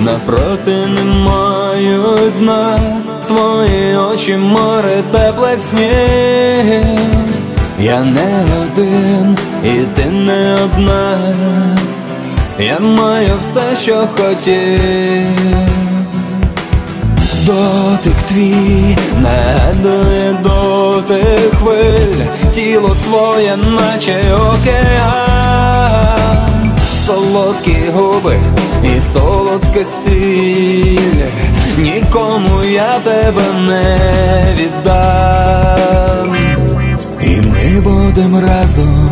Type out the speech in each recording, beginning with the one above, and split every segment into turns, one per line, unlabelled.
напроти немає дна, твої очі море теплих снів. Я не один, і ти не одна. Я маю все, що хотів. Дотик твій нагадує дотик хвиль, тіло твоє, наче океан, солодкі губи і солодка сіль, нікому я тебе не віддам, і ми будемо разом,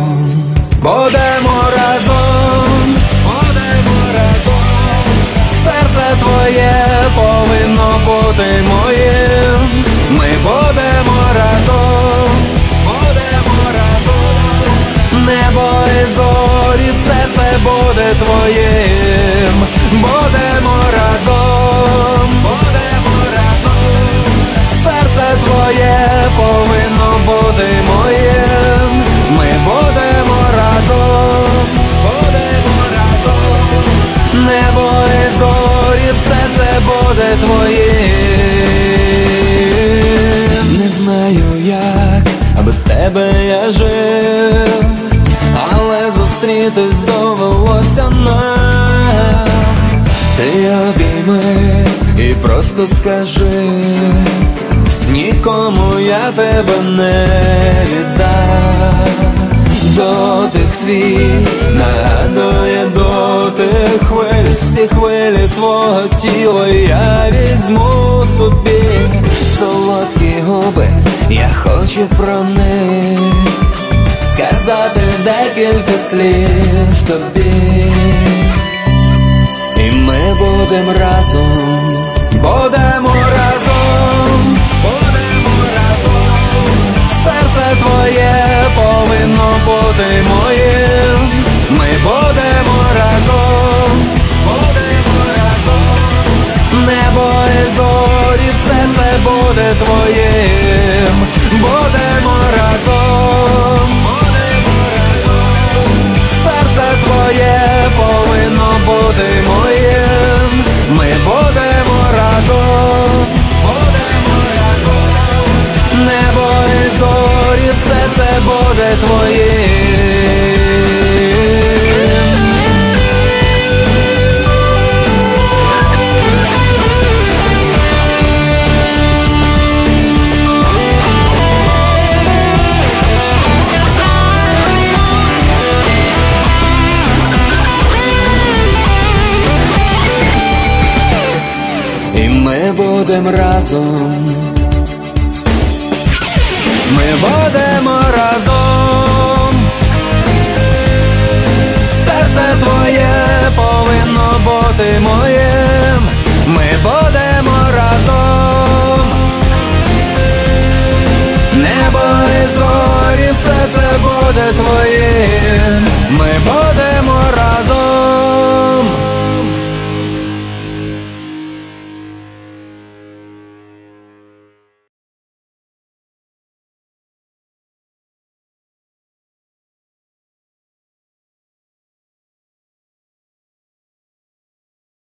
будемо разом, будемо разом. Серце твоє повинно бути моїм. Ми буде просто скажи, нікому я тебе не віддам. Дотик твій нагадує дотик хвиль, всі хвилі твого тіла я візьму собі. Солодкі губи, я хочу про них. Сказати декілька слів тобі, і ми будемо разом, будемо разом, будемо разом. Серце твоє повинно бути моїм. Ми будемо разом, будемо разом. Небо і зорі, все це буде твоїм. Твоїм. І ми будемо разом. Ми будемо разом. yeah.